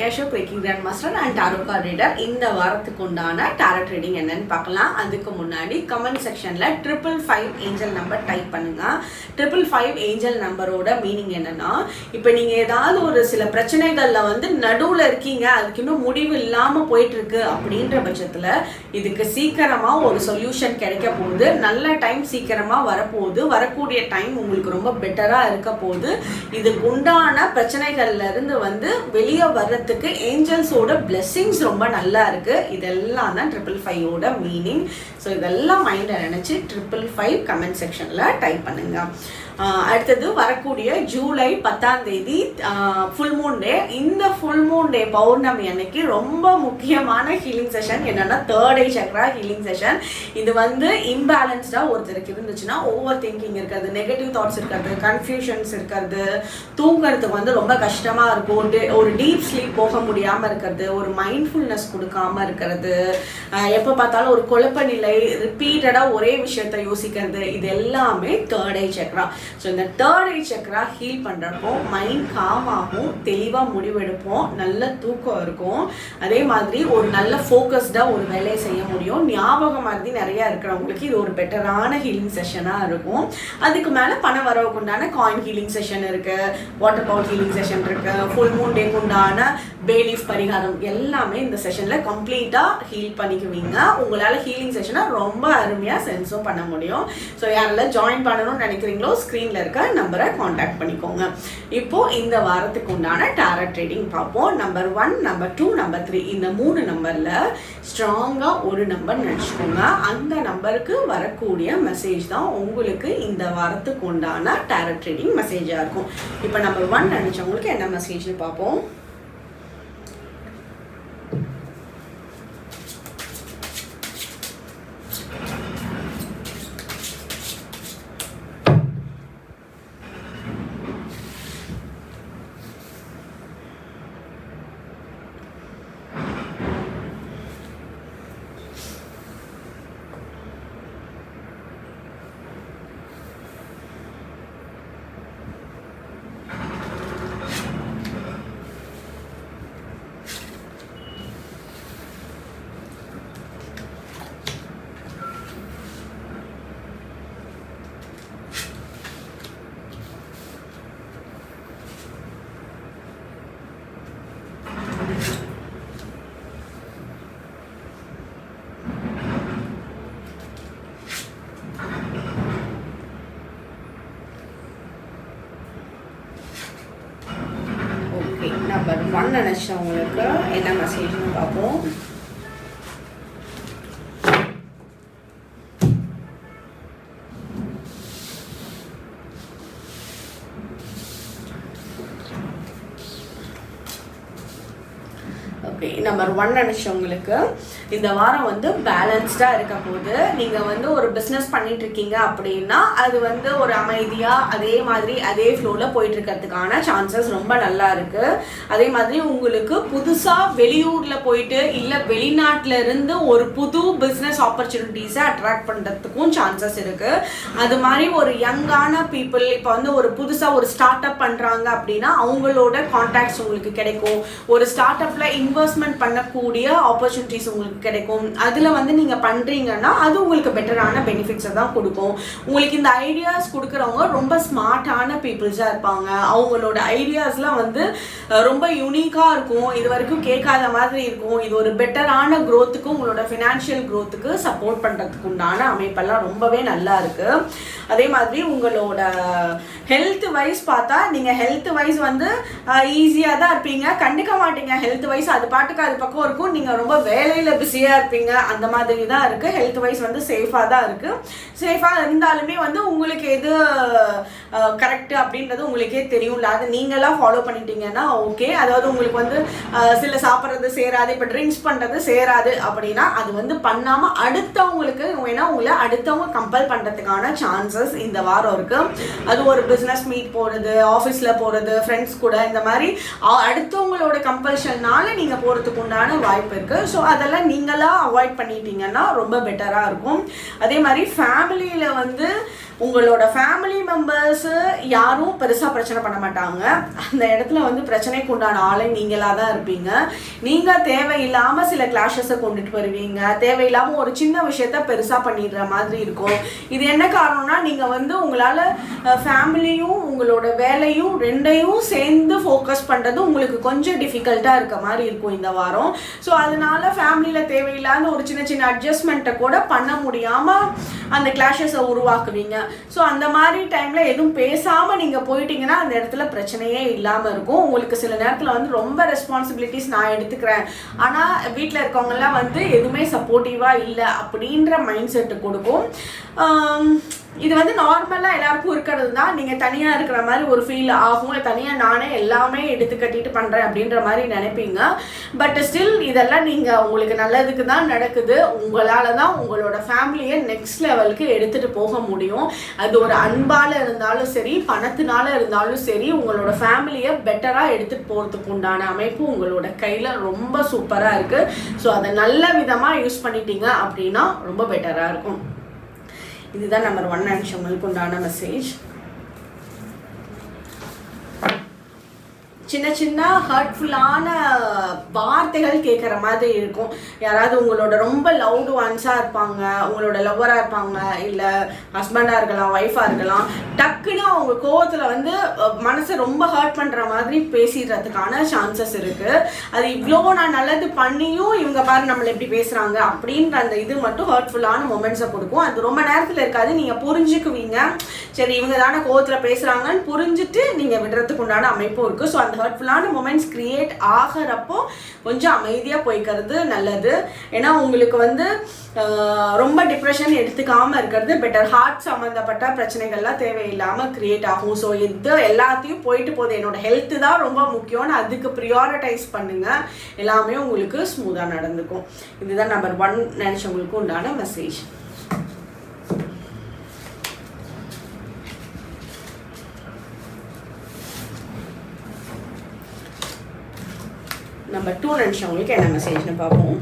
வணக்கம் breaking grand master and tarot card reader. இந்த வாரத்துக்கு உண்டான டாரோ ட்ரேடிங் என்னன்னு பார்க்கலாம். அதுக்கு முன்னாடி கமெண்ட் செக்ஷனில் triple five angel number type பண்ணுங்க. ட்ரிபிள் ஃபைவ் ஏஞ்சல் நம்பரோட மீனிங் என்னன்னா இப்போ நீங்க ஏதாவது ஒரு சில பிரச்சனைகளில் வந்து நடுவில் இருக்கீங்க. அதுக்கு இன்னும் முடிவு இல்லாமல் போயிட்டு இருக்கு அப்படின்ற பட்சத்தில் இதுக்கு சீக்கிரமாக ஒரு சொல்யூஷன் கிடைக்க போகுது. நல்ல டைம் சீக்கிரமாக வரப்போகுது. வரக்கூடிய டைம் உங்களுக்கு ரொம்ப பெட்டராக இருக்க போகுது. இதுக்கு உண்டான பிரச்சனைகள்லேருந்து வந்து வெளியே வர்றதுக்கு ஏஞ்சல்ஸோட பிளெஸ்ஸிங்ஸ் ரொம்ப நல்லா இருக்கு. இதெல்லாம் தான் ட்ரிபிள் ஃபைவோட மீனிங் ஸோ இதெல்லாம் மைண்டில் நினச்சி ட்ரிபிள் ஃபைவ் கமெண்ட் செக்ஷனில் டைப் பண்ணுங்க. அடுத்தது வரக்கூடிய ஜூலை பத்தாம் தேதி ஃபுல் மூன் டே இந்த ஃபுல் மூன் டே பௌர்ணமி அன்னைக்கு ரொம்ப முக்கியமான ஹீலிங் செஷன் என்னன்னா third eye chakra healing session இது வந்து இம்பேலன்ஸ்டாக ஒருத்தருக்கு இருந்துச்சுன்னா ஓவர் திங்கிங் இருக்கிறது நெகட்டிவ் தாட்ஸ் இருக்கிறது கன்ஃபியூஷன்ஸ் இருக்கிறது தூங்குறதுக்கு வந்து ரொம்ப கஷ்டமா இருக்கும். ஒரு டீப் ஸ்லீப் போக முடியாம இருக்கிறது ஒரு மைண்ட்ஃபுல்னஸ் கொடுக்காம இருக்கிறது. எப்போ பார்த்தாலும் ஒரு குழப்ப நிலை ரிப்பீட்டடா ஒரே விஷயத்த யோசிக்கிறது. இது எல்லாமே தேர்ட் ஐ சக்ரா ஸோ இந்த தேர்ட் ஐ சக்கரா ஹீல் பண்ணுறப்போ மைண்ட் காம் ஆகும் முடிவெடுப்போம் நல்ல தூக்கம் இருக்கும். அதே மாதிரி ஒரு நல்ல ஃபோக்கஸ்டாக ஒரு வேலையை செய்ய முடியும். ஞாபகம் மாதிரி நிறையா இருக்கிறவங்களுக்கு இது ஒரு பெட்டரான ஹீலிங் செஷனாக இருக்கும். அதுக்கு மேலே பண வரவுக்கு உண்டான காயின் ஹீலிங் செஷன் இருக்குது வாட்டர் பவுட் ஹீலிங் செஷன் இருக்குது ஃபுல் மூன் டேக்கு உண்டான பேலீஃப் பரிகாரம் எல்லாமே இந்த செஷனில் கம்ப்ளீட்டாக ஹீல் பண்ணிக்குவீங்க. உங்களால் ஹீலிங் செஷனை ரொம்ப அருமையாக சென்ஸும் பண்ண முடியும். ஸோ யாரெல்லாம் ஜாயின் பண்ணணும்னு நினைக்கிறீங்களோ ஸ்க்ரீனில் இருக்க நம்பரை காண்டாக்ட் பண்ணிக்கோங்க. இப்போ இந்த வாரத்துக்கு உண்டான டேரட் ட்ரேடிங் பார்ப்போம். Number one number two number three இந்த மூணு நம்பரில் ஸ்ட்ராங்காக ஒரு நம்பர் நினச்சிக்கோங்க. அந்த நம்பருக்கு வரக்கூடிய மெசேஜ் தான் உங்களுக்கு இந்த வாரத்துக்கு உண்டான டேரட் ட்ரேடிங் மெசேஜாக இருக்கும். இப்போ நம்பர் ஒன் நினச்சவங்களுக்கு என்ன மெசேஜ்னு பார்ப்போம் ஓகே நம்பர் நினச்சவங்களுக்கு என்ன மெசேஜ்னு பார்ப்போம் ஓகே நம்பர் ஒன் நினச்சவங்களுக்கு இந்த வாரம் வந்து பேலன்ஸ்டாக இருக்க போது நீங்கள் வந்து ஒரு பிஸ்னஸ் பண்ணிட்டு இருக்கீங்க அப்படின்னா அது வந்து ஒரு அமைதியாக அதே மாதிரி அதே ஃப்ளோவில் போயிட்டு இருக்கிறதுக்கான சான்சஸ் ரொம்ப நல்லா இருக்கு. அதே மாதிரி உங்களுக்கு புதுசாக வெளியூரில் போயிட்டு இல்லை வெளிநாட்டில் இருந்து ஒரு புது பிஸ்னஸ் ஆப்பர்ச்சுனிட்டிஸை அட்ராக்ட் பண்ணுறதுக்கும் சான்சஸ் இருக்கு. அது மாதிரி ஒரு யங்கான பீப்புள் இப்போ வந்து ஒரு புதுசாக ஒரு ஸ்டார்ட் அப் பண்ணுறாங்க அப்படின்னா அவங்களோட கான்டாக்ட்ஸ் உங்களுக்கு கிடைக்கும். ஒரு ஸ்டார்ட் அப்பில் இன்வெஸ்ட்மெண்ட் பண்ணக்கூடிய ஆப்பர்ச்சுனிட்டிஸ் உங்களுக்கு கிடைக்கும். அதில் வந்து நீங்கள் பண்ணுறீங்கன்னா அது உங்களுக்கு பெட்டரான பெனிஃபிட்ஸை தான் கொடுக்கும். உங்களுக்கு இந்த ஐடியாஸ் கொடுக்குறவங்க ரொம்ப ஸ்மார்ட்டான பீப்புள்ஸாக இருப்பாங்க. அவங்களோட ஐடியாஸ்லாம் வந்து ரொம்ப யூனிக்காக இருக்கும். இது வரைக்கும் கேட்காத மாதிரி இருக்கும். இது ஒரு பெட்டரான க்ரோத்துக்கு உங்களோட ஃபினான்ஷியல் க்ரோத்துக்கு சப்போர்ட் பண்ணுறதுக்கு உண்டான அமைப்பெல்லாம் ரொம்பவே நல்லா இருக்குது அதே மாதிரி உங்களோட ஹெல்த் வைஸ் பார்த்தா நீங்கள் ஹெல்த் வைஸ் வந்து ஈஸியாக தான் இருப்பீங்க. கண்டுக்க மாட்டீங்க. ஹெல்த் வைஸ் அது பாட்டுக்கு அது பக்கம் இருக்கும். நீங்கள் ரொம்ப வேலையில் பிஸியாக இருப்பீங்க. அந்த மாதிரி தான் இருக்குது ஹெல்த் வைஸ் வந்து சேஃபாக தான் இருக்குது சேஃபாக இருந்தாலுமே வந்து உங்களுக்கு எது கரெக்டு அப்படின்றது உங்களுக்கே தெரியும்ல அது நீங்களாம் ஃபாலோ பண்ணிட்டீங்கன்னா ஓகே அதாவது உங்களுக்கு வந்து சில சாப்பிட்றது சேராது. இப்போ ட்ரிங்க்ஸ் பண்ணுறது சேராது அப்படின்னா அது வந்து பண்ணாமல் அடுத்தவங்களுக்கு வேணால் உங்களை அடுத்தவங்க கம்பல் பண்ணுறதுக்கான சான்சஸ் இந்த வாரம் இருக்குது அது ஒரு பிஸ்னஸ் மீட் போகிறது ஆஃபீஸில் போகிறது ஃப்ரெண்ட்ஸ் கூட இந்த மாதிரி அடுத்தவங்களோட கம்பல்ஷன்னால நீங்கள் போகிறதுக்கு உண்டான வாய்ப்பு இருக்குது ஸோ அதெல்லாம் நீங்களாக அவாய்ட் பண்ணிட்டீங்கன்னா ரொம்ப பெட்டராக இருக்கும். அதே மாதிரி ஃபேமிலியில் வந்து உங்களோட ஃபேமிலி மெம்பர்ஸு யாரும் பெருசாக பிரச்சனை பண்ண மாட்டாங்க. அந்த இடத்துல வந்து பிரச்சனைக்கு உண்டான ஆளை நீங்களாக தான் இருப்பீங்க. நீங்கள் தேவையில்லாமல் சில கிளாஷஸை கொண்டுட்டு வருவீங்க. தேவையில்லாமல் ஒரு சின்ன விஷயத்த பெருசாக பண்ணிடுற மாதிரி இருக்கும். இது என்ன காரணம்னா நீங்கள் வந்து உங்களால் ஃபேமிலியும் உங்களோட வேலையும் ரெண்டையும் சேர்ந்து ஃபோக்கஸ் பண்ணுறது உங்களுக்கு கொஞ்சம் டிஃபிகல்ட்டாக இருக்க மாதிரி இருக்கும் இந்த வாரம். ஸோ அதனால ஃபேமிலியில் தேவையில்லாத ஒரு சின்ன சின்ன அட்ஜஸ்ட்மெண்ட்டை கூட பண்ண முடியாமல் அந்த கிளாஷஸை உருவாக்குவீங்க. ஸோ அந்த மாதிரி டைமில் எதுவும் பேசாமல் நீங்கள் போயிட்டீங்கன்னா அந்த இடத்துல பிரச்சனையே இல்லாமல் இருக்கும். உங்களுக்கு சில நேரத்தில் வந்து ரொம்ப ரெஸ்பான்சிபிலிட்டிஸ் நான் எடுத்துக்கிறேன். ஆனால் வீட்டில் இருக்கவங்கெல்லாம் வந்து எதுவுமே சப்போர்ட்டிவாக இல்லை அப்படின்ற மைண்ட் செட்டு கொடுக்கும் இது வந்து நார்மலாக எல்லாருக்கும் இருக்கிறது தான் நீங்கள் தனியாக இருக்கிற மாதிரி ஒரு ஃபீல் ஆகும். தனியாக நானே எல்லாமே எடுத்து கட்டிட்டு பண்ணுறேன் அப்படின்ற மாதிரி நினைப்பீங்க. பட் ஸ்டில் இதெல்லாம் நீங்கள் உங்களுக்கு நல்லதுக்கு தான் நடக்குது. உங்களால் தான் உங்களோட ஃபேமிலியை நெக்ஸ்ட் லெவலுக்கு எடுத்துகிட்டு போக முடியும். அது ஒரு அன்பால் இருந்தாலும் சரி பணத்தினால இருந்தாலும் சரி உங்களோட ஃபேமிலியை பெட்டராக எடுத்துகிட்டு போகிறதுக்கு உண்டான அமைப்பு உங்களோட கையில் ரொம்ப சூப்பராக இருக்குது ஸோ அதை நல்ல விதமாக யூஸ் பண்ணிட்டீங்க அப்படின்னா ரொம்ப பெட்டராக இருக்கும். இதுதான் நம்பர் ஒன் நிமிஷங்களுக்கு உண்டான மெசேஜ் சின்ன சின்ன ஹர்ட்ஃபுல்லான வார்த்தைகள் கேட்குற மாதிரி இருக்கும். யாராவது உங்களோட ரொம்ப லவ்டு ஒன்ஸாக இருப்பாங்க உங்களோட லவ்வராக இருப்பாங்க இல்லை ஹஸ்பண்டாக இருக்கலாம் ஒய்ஃபாக இருக்கலாம் டக்குன்னு அவங்க கோவத்தில் வந்து மனசை ரொம்ப ஹர்ட் பண்ணுற மாதிரி பேசிடுறதுக்கான சான்சஸ் இருக்குது அது இவ்வளோ நான் நல்லது பண்ணியும் இவங்க பாரு நம்மளை எப்படி பேசுகிறாங்க அப்படின்ற அந்த இது மட்டும் ஹர்ட்ஃபுல்லான மொமெண்ட்ஸை கொடுக்கும். அது ரொம்ப நேரத்தில் இருக்காது. நீங்கள் புரிஞ்சுக்குவீங்க. சரி இவங்க தானே கோவத்தில் பேசுகிறாங்கன்னு புரிஞ்சுட்டு நீங்கள் விடுறதுக்கு உண்டான அமைப்பும் இருக்குது ஸோ அந்த ஹர்ட்ஃபுல்லான மூமெண்ட்ஸ் கிரியேட் ஆகிறப்போ கொஞ்சம் அமைதியாக போய்க்கிறது நல்லது. ஏன்னா உங்களுக்கு வந்து ரொம்ப டிப்ரெஷன் எடுத்துக்காமல் இருக்கிறது பெட்டர் ஹார்ட் சம்மந்தப்பட்ட பிரச்சனைகள்லாம் தேவையில்லாமல் கிரியேட் ஆகும். ஸோ இது எல்லாத்தையும் போயிட்டு போகுது. என்னோட ஹெல்த்து தான் ரொம்ப முக்கியம்னு அதுக்கு ப்ரியாரிட்டைஸ் பண்ணுங்கள் எல்லாமே உங்களுக்கு ஸ்மூத்தாக நடந்துக்கும். இதுதான் நம்பர் ஒன் நினச்சவங்களுக்கு உண்டான மெசேஜ் நம்பர் டூ நினச்சவங்களுக்கு என்ன மெசேஜ்னு பார்ப்போம்.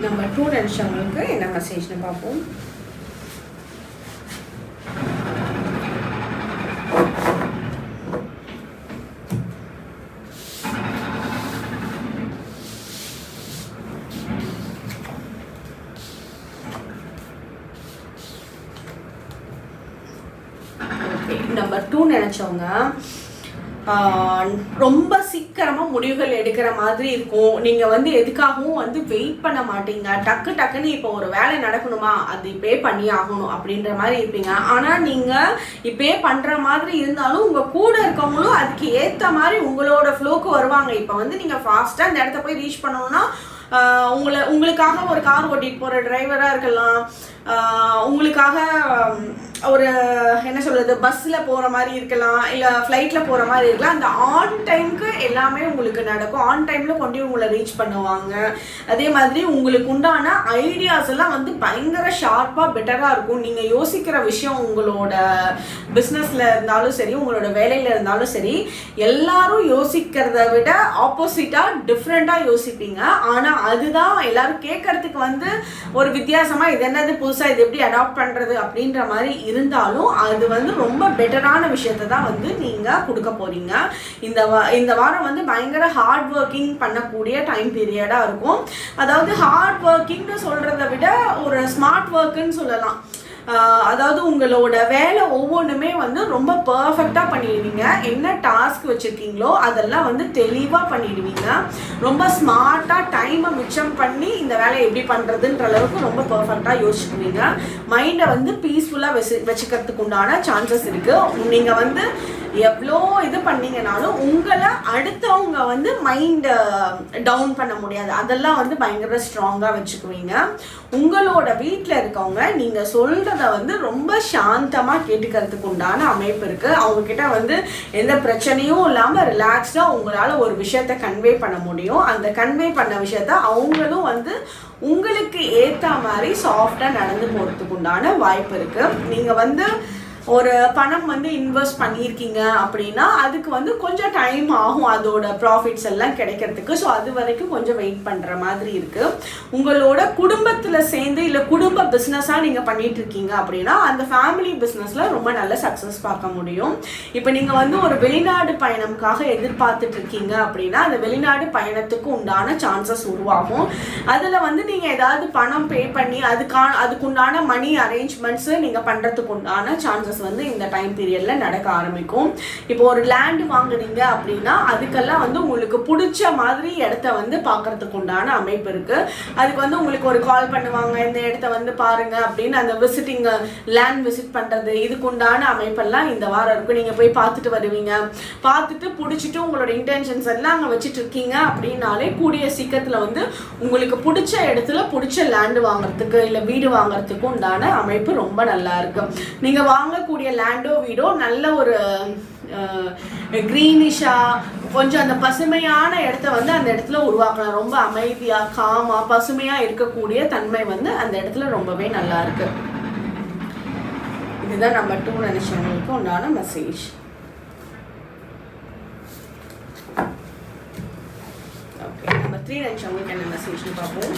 நம்ம டூ அவங்களுக்கு என்ன மெசேஜ்னு பார்ப்போம் நம்பர் டூ நினச்சவங்க ஆஹ், ரொம்ப சீக்கிரமாக முடிவுகள் எடுக்கிற மாதிரி இருக்கும். நீங்கள் வந்து எதுக்காகவும் வந்து வெயிட் பண்ண மாட்டீங்க. டக்கு டக்குன்னு இப்போ ஒரு வேலை நடக்கணுமா? அது இப்பே பண்ணி ஆகணும் அப்படின்ற மாதிரி இருப்பீங்க. ஆனால் நீங்கள் இப்பே பண்ணுற மாதிரி இருந்தாலும் உங்கள் கூட இருக்கவங்களும் அதுக்கு ஏற்ற மாதிரி உங்களோட ஃப்ளோக்கு வருவாங்க. இப்போ வந்து நீங்கள் ஃபாஸ்ட்டாக இந்த இடத்த போய் ரீச் பண்ணணும்னா உங்களை உங்களுக்காக ஒரு கார் ஓட்டிட்டு போகிற டிரைவராக இருக்கலாம். உங்களுக்காக ஒரு என்ன சொல்கிறது பஸ்ஸில் போகிற மாதிரி இருக்கலாம் இல்லை ஃப்ளைட்டில் போகிற மாதிரி இருக்கலாம் அந்த ஆன் டைம்க்கு எல்லாமே உங்களுக்கு நடக்கும். ஆன் டைமில் கொண்டு உங்களை ரீச் பண்ணுவாங்க. அதே மாதிரி உங்களுக்கு உண்டான ஐடியாஸ் எல்லாம் வந்து பயங்கர ஷார்ப்பாக பெட்டராக இருக்கும். நீங்கள் யோசிக்கிற விஷயம் உங்களோட பிஸ்னஸில் இருந்தாலும் சரி உங்களோட வேலையில் இருந்தாலும் சரி எல்லாரும் யோசிக்கிறத விட ஆப்போசிட்டாக டிஃப்ரெண்ட்டாக யோசிப்பீங்க. ஆனால் அதுதான் எல்லாரும் கேட்கறதுக்கு வந்து ஒரு வித்தியாசமாக இது என்னது புதுசாக இது எப்படி அடாப்ட் பண்ணுறது அப்படின்ற மாதிரி இருந்தாலும் அது வந்து ரொம்ப பெட்டரான விஷயத்த தான் வந்து நீங்கள் கொடுக்க போகிறீங்க இந்த வா இந்த வாரம் வந்து பயங்கர ஹார்ட் ஒர்க்கிங் பண்ணக்கூடிய டைம் பீரியடாக இருக்கும். அதாவது ஹார்ட் ஒர்க்கிங்னு சொல்கிறத விட ஒரு ஸ்மார்ட் ஒர்க்குன்னு சொல்லலாம். அதாவது உங்களோட வேலை ஒவ்வொன்றுமே வந்து ரொம்ப பர்ஃபெக்டாக பண்ணிடுவீங்க. என்ன டாஸ்க் வச்சுருக்கீங்களோ அதெல்லாம் வந்து தெளிவாக பண்ணிடுவீங்க. ரொம்ப ஸ்மார்ட்டாக டைமை மிச்சம் பண்ணி இந்த வேலையை எப்படி பண்ணுறதுன்ற அளவுக்கு ரொம்ப பர்ஃபெக்டாக யோசிச்சுக்குவீங்க. மைண்டை வந்து பீஸ்ஃபுல்லாக வச்சு வச்சுக்கிறதுக்கு உண்டான சான்சஸ் இருக்குது நீங்கள் வந்து எவ்வளோ இது பண்ணீங்கனாலும் உங்களை அடுத்தவங்க வந்து மைண்டை டவுன் பண்ண முடியாது. அதெல்லாம் வந்து பயங்கர ஸ்ட்ராங்காக வச்சுக்குவீங்க. உங்களோட வீட்டில் இருக்கவங்க நீங்கள் சொல்கிறத வந்து ரொம்ப சாந்தமாக கேட்டுக்கிறதுக்கு உண்டான அமைப்பு இருக்குது அவங்கக்கிட்ட வந்து எந்த பிரச்சனையும் இல்லாமல் ரிலாக்ஸ்டாக உங்களால் ஒரு விஷயத்த கன்வே பண்ண முடியும். அந்த கன்வே பண்ண விஷயத்த அவங்களும் வந்து உங்களுக்கு ஏற்ற மாதிரி சாஃப்டாக நடந்து போகிறதுக்கு உண்டான வாய்ப்பு இருக்குது நீங்கள் வந்து ஒரு பணம் வந்து இன்வெஸ்ட் பண்ணியிருக்கீங்க அப்படின்னா அதுக்கு வந்து கொஞ்சம் டைம் ஆகும் அதோட ப்ராஃபிட்ஸ் எல்லாம் கிடைக்கிறதுக்கு. ஸோ அது வரைக்கும் கொஞ்சம் வெயிட் பண்ணுற மாதிரி இருக்குது உங்களோட குடும்பத்தில் சேர்ந்து இல்லை குடும்ப பிஸ்னஸாக நீங்கள் பண்ணிட்டு இருக்கீங்க அப்படின்னா அந்த ஃபேமிலி பிஸ்னஸில் ரொம்ப நல்ல சக்ஸஸ் பார்க்க முடியும். இப்போ நீங்கள் வந்து ஒரு வெளிநாடு பயணம்காக எதிர்பார்த்துட்டு இருக்கீங்க அப்படின்னா அந்த வெளிநாடு பயணத்துக்கு உண்டான சான்சஸ் உருவாகும். அதில் வந்து நீங்கள் ஏதாவது பணம் பே பண்ணி அதுக்கான அதுக்குண்டான மணி அரேஞ்ச்மெண்ட்ஸு நீங்கள் பண்ணுறதுக்கு உண்டான சான்சஸ் வந்து இந்த டைம் பீரியடில் நடக்க ஆரம்பிக்கும். இப்போ ஒரு லேண்ட் வாங்குறீங்க அப்படின்னா அதுக்கெல்லாம் வந்து உங்களுக்கு பிடிச்ச மாதிரி இடத்த வந்து பார்க்கறதுக்கு உண்டான அமைப்பு இருக்குது அதுக்கு வந்து உங்களுக்கு ஒரு கால் பண்ணுவாங்க இந்த இடத்த வந்து பாருங்க அப்படின்னு அந்த விசிட்டிங் லேண்ட் விசிட் பண்ணுறது இதுக்கு உண்டான அமைப்பெல்லாம் இந்த வாரம் இருக்கும் நீங்கள் போய் பார்த்துட்டு வருவீங்க. பார்த்துட்டு பிடிச்சிட்டு உங்களோட இன்டென்ஷன்ஸ் எல்லாம் அங்கே வச்சுட்டு இருக்கீங்க அப்படின்னாலே கூடிய சீக்கிரத்தில் வந்து உங்களுக்கு பிடிச்ச இடத்துல பிடிச்ச லேண்டு வாங்குறதுக்கு இல்லை வீடு வாங்குறதுக்கு உண்டான அமைப்பு ரொம்ப நல்லா இருக்கு. நீங்கள் இருக்கக்கூடிய லேண்டோ வீடோ நல்ல ஒரு க்ரீனிஷாக கொஞ்சம் அந்த பசுமையான இடத்த வந்து அந்த இடத்துல உருவாக்கலாம். ரொம்ப அமைதியாக காமாக பசுமையாக இருக்கக்கூடிய தன்மை வந்து அந்த இடத்துல ரொம்பவே நல்லா இருக்கு. இதுதான் நம்ம டூ நினைச்சவங்களுக்கு உண்டான மெசேஜ் ஓகே நம்ம த்ரீ நினைச்சவங்களுக்கு என்ன மெசேஜ்னு பார்ப்போம்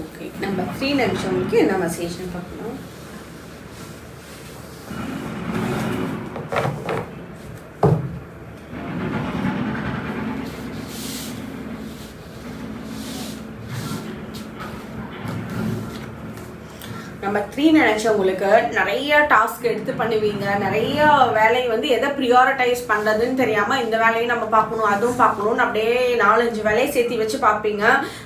ஓகே நம்ம த்ரீ என்ன மெசேஜ்னு பார்க்கணும். நம்ம த்ரீ நினைச்சவங்களுக்கு நிறைய டாஸ்க் எடுத்து பண்ணுவீங்க. நிறைய வேலையை வந்து எதை ப்ரியாரிட்டைஸ் பண்ணுறதுன்னு தெரியாமல் இந்த வேலையும் நம்ம பார்க்கணும் அதுவும் பார்க்கணும்னு அப்படியே நாலஞ்சு வேலையை சேர்த்து வச்சு பார்ப்பீங்க.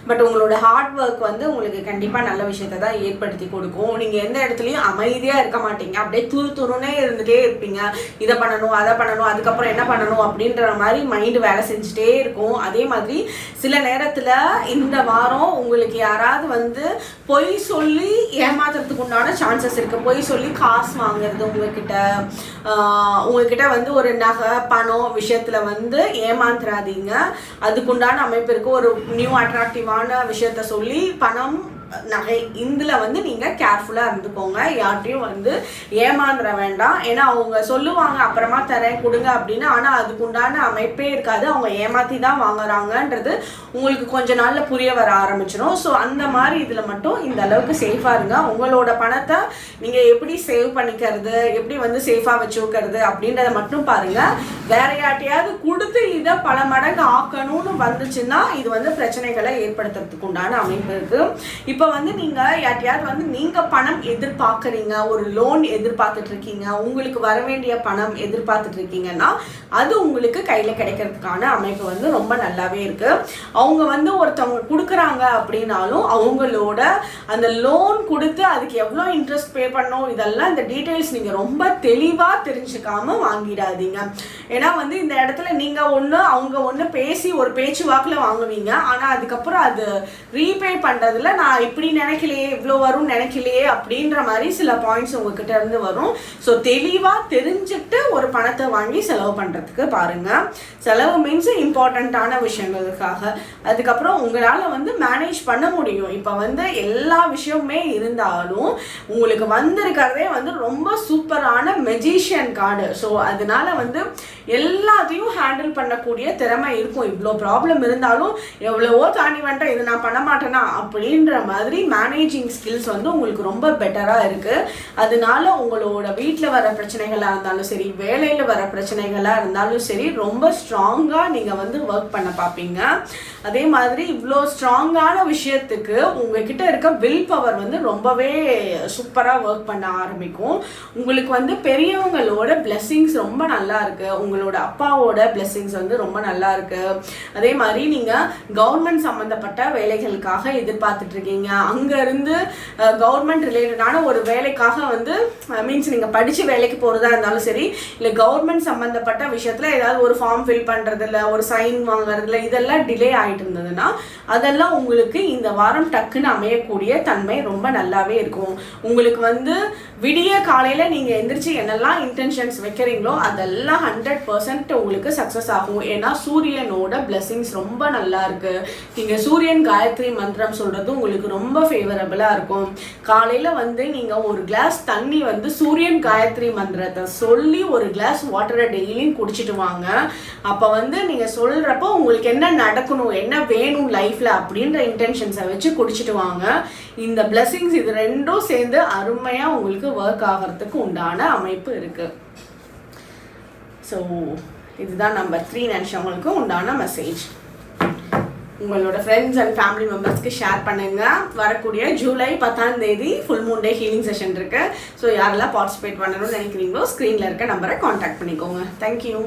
பட் உங்களோட ஹார்ட் ஒர்க் வந்து உங்களுக்கு கண்டிப்பாக நல்ல விஷயத்தை தான் ஏற்படுத்தி கொடுக்கும். நீங்கள் எந்த இடத்துலையும் அமைதியாக இருக்க மாட்டீங்க. அப்படியே துரு துருனே இருந்துகிட்டே இருப்பீங்க. இதை பண்ணணும் அதை பண்ணணும் அதுக்கப்புறம் என்ன பண்ணணும் அப்படின்ற மாதிரி மைண்டு வேலை செஞ்சுட்டே இருக்கும். அதே மாதிரி சில நேரத்தில் இந்த வாரம் உங்களுக்கு யாராவது வந்து பொய் சொல்லி ஏமாத்துறதுக்கு உண்டான சான்சஸ் இருக்கு. போய் சொல்லி காசு வாங்குறது உங்ககிட்ட. உங்ககிட்ட வந்து ஒரு நகை பணம் விஷயத்துல வந்து ஏமாந்துறாதீங்க. அதுக்குண்டான அமைப்பு இருக்கு. ஒரு நியூ அட்ராக்டிவான விஷயத்த சொல்லி பணம் நகை இதில் வந்து நீங்கள் கேர்ஃபுல்லாக இருந்துக்கோங்க. யார்ட்டையும் வந்து ஏமாந்துட வேண்டாம். ஏன்னா அவங்க சொல்லுவாங்க அப்புறமா தரேன் கொடுங்க அப்படின்னு. ஆனால் அதுக்குண்டான அமைப்பே இருக்காது. அவங்க ஏமாற்றி தான் வாங்குறாங்கன்றது உங்களுக்கு கொஞ்ச நாளில் புரிய வர ஆரம்பிச்சிடும் ஸோ அந்த மாதிரி இதில் மட்டும் இந்த அளவுக்கு சேஃபாக இருங்க. உங்களோட பணத்தை நீங்கள் எப்படி சேவ் பண்ணிக்கிறது எப்படி வந்து சேஃபாக வச்சுக்கிறது அப்படின்றத மட்டும் பாருங்க. வேற யார்ட்டையாவது கொடுத்து இதை பல மடங்கு ஆக்கணும்னு வந்துச்சுன்னா இது வந்து பிரச்சனைகளை ஏற்படுத்துறதுக்கு உண்டான அமைப்பு இருக்கு. இப்போ வந்து நீங்க யார்ட்டையாவது வந்து நீங்க பணம் எதிர்பார்க்குறீங்க ஒரு லோன் எதிர்பார்த்துட்டு இருக்கீங்க உங்களுக்கு வர வேண்டிய பணம் எதிர்பார்த்துட்டு இருக்கீங்கன்னா அது உங்களுக்கு கையில கிடைக்கிறதுக்கான அமைப்பு வந்து ரொம்ப நல்லாவே இருக்கு. அவங்க வந்து ஒருத்தவங்க கொடுக்குறாங்க அப்படின்னாலும் அவங்களோட அந்த லோன் கொடுத்து அதுக்கு எவ்வளோ இன்ட்ரெஸ்ட் பே பண்ணணும் இதெல்லாம் இந்த டீட்டெயில்ஸ் நீங்கள் ரொம்ப தெளிவாக தெரிஞ்சுக்காம வாங்கிடாதீங்க. ஏன்னா வந்து இந்த இடத்துல நீங்கள் ஒன்று அவங்க ஒன்று பேசி ஒரு பேச்சுவாக்கில் வாங்குவீங்க. ஆனால் அதுக்கப்புறம் அது ரீபே பண்ணுறதுல நான் இப்படி நினைக்கலையே இவ்வளோ வரும்னு நினைக்கலையே அப்படின்ற மாதிரி சில பாயிண்ட்ஸ் உங்ககிட்ட இருந்து வரும். ஸோ தெளிவாக தெரிஞ்சுட்டு ஒரு பணத்தை வாங்கி செலவு பண்ணுறதுக்கு பாருங்கள் செலவு மீன்ஸ் இம்பார்ட்டண்ட்டான விஷயங்களுக்காக. அதுக்கப்புறம் உங்களால் வந்து மேனேஜ் பண்ண முடியும். இப்போ வந்து எல்லா விஷயமுமே இருந்தாலும் உங்களுக்கு வந்திருக்கிறதே வந்து ரொம்ப சூப்பரான மெஜிஷியன் கார்டு ஸோ அதனால வந்து எல்லாத்தையும் ஹேண்டில் பண்ணக்கூடிய திறமை இருக்கும். இவ்வளோ ப்ராப்ளம் இருந்தாலும் எவ்வளவோ தாண்டி வந்துட்டேன் இது நான் பண்ண மாட்டேனா? அப்படின்ற மாதிரி மேனேஜிங் ஸ்கில்ஸ் வந்து உங்களுக்கு ரொம்ப பெட்டராக இருக்குது அதனால உங்களோட வீட்டில் வர பிரச்சனைகளாக இருந்தாலும் சரி வேலையில் வர பிரச்சனைகளாக இருந்தாலும் சரி ரொம்ப ஸ்ட்ராங்காக நீங்கள் வந்து ஒர்க் பண்ண பார்ப்பீங்க. அதே மாதிரி இவ்வளோ ஸ்ட்ராங்கான விஷயத்துக்கு உங்ககிட்ட இருக்க வில் பவர் வந்து ரொம்பவே சூப்பராக ஒர்க் பண்ண ஆரம்பிக்கும். உங்களுக்கு வந்து பெரியவங்களோட பிளெஸ்ஸிங்ஸ் ரொம்ப நல்லா இருக்கு. உங்களோட அப்பாவோட பிளெஸ்ஸிங்ஸ் வந்து ரொம்ப நல்லா இருக்கு. அதே மாதிரி நீங்கள் கவர்மெண்ட் சம்மந்தப்பட்ட வேலைகளுக்காக எதிர்பார்த்துட்டு இருக்கீங்க அங்கேருந்து கவர்மெண்ட் ரிலேட்டடான ஒரு வேலைக்காக வந்து மீன்ஸ் நீங்கள் படித்து வேலைக்கு போகிறதா இருந்தாலும் சரி இல்லை கவர்மெண்ட் சம்மந்தப்பட்ட விஷயத்தில் ஏதாவது ஒரு ஃபார்ம் ஃபில் பண்ணுறதுல ஒரு சைன் வாங்குறதுல இதெல்லாம் டிலே ஆகிட்டு இருந்ததுன்னா அதெல்லாம் உங்களுக்கு இந்த வாரம் டக்குன்னு அமையக்கூடிய தன்மை ரொம்ப நல்லாவே இருக்கும். உங்களுக்கு வந்து விடிய காலையில் நீங்கள் எந்திரிச்சு என்னெல்லாம் இன்டென்ஷன்ஸ் வைக்கிறீங்களோ அதெல்லாம் ஹண்ட்ரட் பர்சன்ட் உங்களுக்கு சக்ஸஸ் ஆகும். ஏன்னா சூரியனோட பிளெஸிங்ஸ் ரொம்ப நல்லா இருக்கு. நீங்கள் சூரியன் காயத்ரி மந்திரம் சொல்கிறது உங்களுக்கு ரொம்ப ஃபேவரபிளாக இருக்கும். காலையில் வந்து நீங்கள் ஒரு கிளாஸ் தண்ணி வந்து சூரியன் காயத்ரி மந்திரத்தை சொல்லி ஒரு கிளாஸ் வாட்டரை டெய்லியும் குடிச்சிட்டு வாங்க. அப்போ வந்து நீங்கள் சொல்கிறப்போ உங்களுக்கு என்ன நடக்கணும் என்ன என்ன வேணும் லைஃப்பில் அப்படின்ற இன்டென்ஷன்ஸை வச்சு குடிச்சிட்டு வாங்க. இந்த பிளெஸிங்ஸ் இது ரெண்டும் சேர்ந்து அருமையாக உங்களுக்கு ஒர்க் ஆகிறதுக்கு உண்டான அமைப்பு இருக்குது ஸோ இதுதான் நம்பர் த்ரீ நினச்சவங்களுக்கு உண்டான மெசேஜ் உங்களோட ஃப்ரெண்ட்ஸ் அண்ட் ஃபேமிலி மெம்பர்ஸ்க்கு ஷேர் பண்ணுங்க. வரக்கூடிய ஜூலை பத்தாம் தேதி full moon day healing session இருக்கு. ஸோ யாரெல்லாம் பார்ட்டிசிபேட் பண்ணணும்னு நினைக்கிறீங்களோ ஸ்க்ரீனில் இருக்க நம்பரை காண்டாக்ட் பண்ணிக்கோங்க. தேங்க்யூ